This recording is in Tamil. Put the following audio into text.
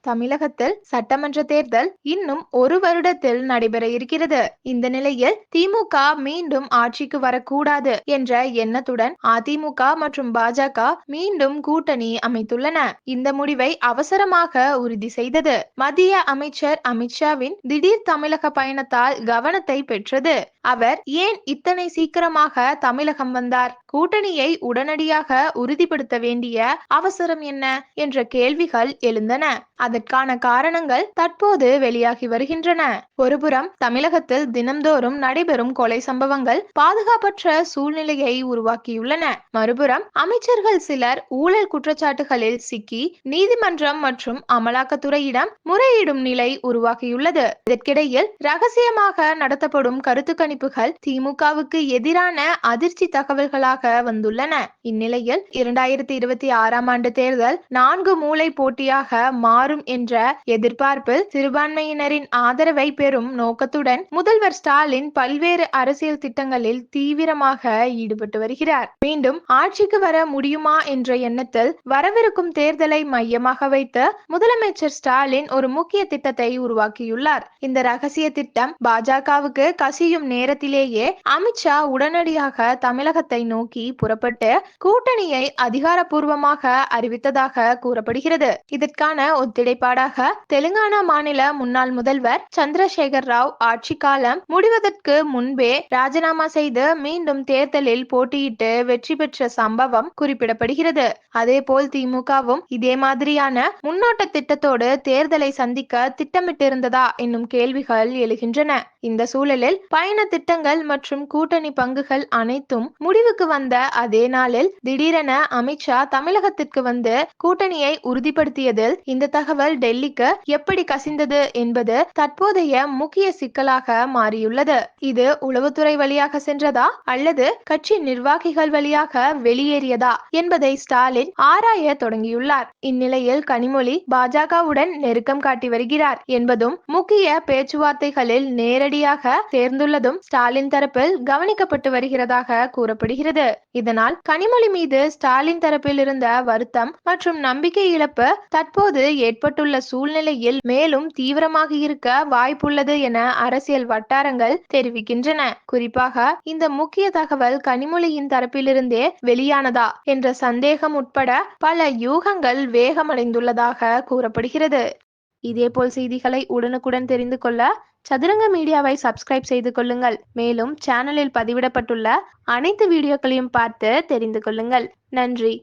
தமிழகத்தில் சட்டமன்ற தேர்தல் இன்னும் ஒரு வருடத்தில் நடைபெற இருக்கிறது. இந்த நிலையில் திமுக மீண்டும் ஆட்சிக்கு வரக்கூடாது என்ற எண்ணத்துடன் அதிமுக மற்றும் பாஜக மீண்டும் கூட்டணி அமைத்துள்ளன. இந்த முடிவை அவசரமாக உறுதி செய்தது. மத்திய அமைச்சர் அமித்ஷாவின் திடீர் தமிழக பயணத்தால் கவனத்தை பெற்றது. அவர் ஏன் இத்தனை சீக்கிரமாக தமிழகம் வந்தார்? கூட்டணியை உடனடியாக உறுதிப்படுத்த வேண்டிய அவசரம் என்ன? என்ற கேள்விகள் எழுந்தன. அதற்கான காரணங்கள் தற்போது வெளியாகி வருகின்றன. ஒருபுறம் தமிழகத்தில் தினம்தோறும் நடைபெறும் கொலை சம்பவங்கள் பாதுகாப்பற்ற சூழ்நிலையை உருவாக்கியுள்ளன. மறுபுறம் அமைச்சர்கள் சிலர் ஊழல் குற்றச்சாட்டுகளில் சிக்கி நீதிமன்றம் மற்றும் அமலாக்கத்துறையிடம் முறையிடும் நிலை உருவாகியுள்ளது. இதற்கிடையில் ரகசியமாக நடத்தப்படும் கருத்து கணிப்புகள் திமுகவுக்கு எதிரான அதிர்ச்சி தகவல்களாக வந்துள்ளன. இந்நிலையில் இரண்டாயிரத்தி இருபத்தி ஆறாம் ஆண்டு தேர்தல் நான்கு மூளை போட்டியாக மாறும் என்ற எதிர்பார்ப்பில் சிறுபான்மையினரின் ஆதரவை பெறும் நோக்கத்துடன் முதல்வர் ஸ்டாலின் பல்வேறு அரசியல் திட்டங்களில் தீவிரமாக ஈடுபட்டு வருகிறார். மீண்டும் ஆட்சிக்கு வர முடியுமா என்ற எண்ணத்தில் வரவிருக்கும் தேர்தலை மையமாக வைத்து முதலமைச்சர் ஸ்டாலின் ஒரு முக்கிய திட்டத்தை உருவாக்கியுள்ளார். இந்த ரகசிய திட்டம் பாஜகவுக்கு கசியும் நேரத்திலேயே அமித்ஷா உடனடியாக தமிழகத்தை நோக்கி புறப்பட்டு கூட்டணியை அதிகாரப்பூர்வமாக அறிவித்ததாக கூறப்படுகிறது. இதற்கான இடைப்பாடாக தெலுங்கானா மாநில முன்னாள் முதல்வர் சந்திரசேகர் ராவ் ஆட்சி காலம் முடிவதற்கு முன்பே ராஜினாமா செய்து மீண்டும் தேர்தலில் போட்டியிட்டு வெற்றி பெற்ற சம்பவம் குறிப்பிடப்படுகிறது. அதேபோல் திமுகவும் இதே மாதிரியான முன்னோட்ட திட்டத்தோடு தேர்தலை சந்திக்க திட்டமிட்டிருந்ததா என்னும் கேள்விகள் எழுகின்றன. இந்த சூழலில் பயண திட்டங்கள் மற்றும் கூட்டணி பங்குகள் அனைத்தும் முடிவுக்கு வந்த அதே நாளில் திடீரென அமித்ஷா தமிழகத்திற்கு வந்து கூட்டணியை உறுதிப்படுத்தியதில் இந்த தகவல் டெல்லிக்கு எப்படி கசிந்தது என்பது தற்போதைய முக்கிய சிக்கலாக மாறியுள்ளது. இது உளவுத்துறை வழியாக சென்றதா அல்லது கட்சி நிர்வாகிகள் வழியாக வெளியேறியதா என்பதை ஸ்டாலின் ஆராய தொடங்கியுள்ளார். இந்நிலையில் கனிமொழி பாஜகவுடன் நெருக்கம் காட்டி வருகிறார் என்பதும் முக்கிய பேச்சுவார்த்தைகளில் நேரடியாக சேர்ந்துள்ளதும் ஸ்டாலின் தரப்பில் கவனிக்கப்பட்டு வருகிறதாக கூறப்படுகிறது. இதனால் கனிமொழி மீது ஸ்டாலின் தரப்பில் இருந்த வருத்தம் மற்றும் நம்பிக்கை இழப்பு தற்போது ஏற்பட்டு ஏற்பட்டுள்ள சூழ்நிலையில் மேலும் தீவிரமாக இருக்க வாய்ப்புள்ளது என அரசியல் வட்டாரங்கள் தெரிவிக்கின்றன. குறிப்பாக இந்த முக்கிய தகவல் கனிமொழியின் தரப்பிலிருந்தே வெளியானதா என்ற சந்தேகம் உட்பட பல யூகங்கள் வேகமடைந்துள்ளதாக கூறப்படுகிறது. இதேபோல் செய்திகளை உடனுக்குடன் தெரிந்து கொள்ள சதுரங்க மீடியாவை சப்ஸ்கிரைப் செய்து கொள்ளுங்கள். மேலும் சேனலில் பதிவிடப்பட்டுள்ள அனைத்து வீடியோக்களையும் பார்த்து தெரிந்து கொள்ளுங்கள். நன்றி.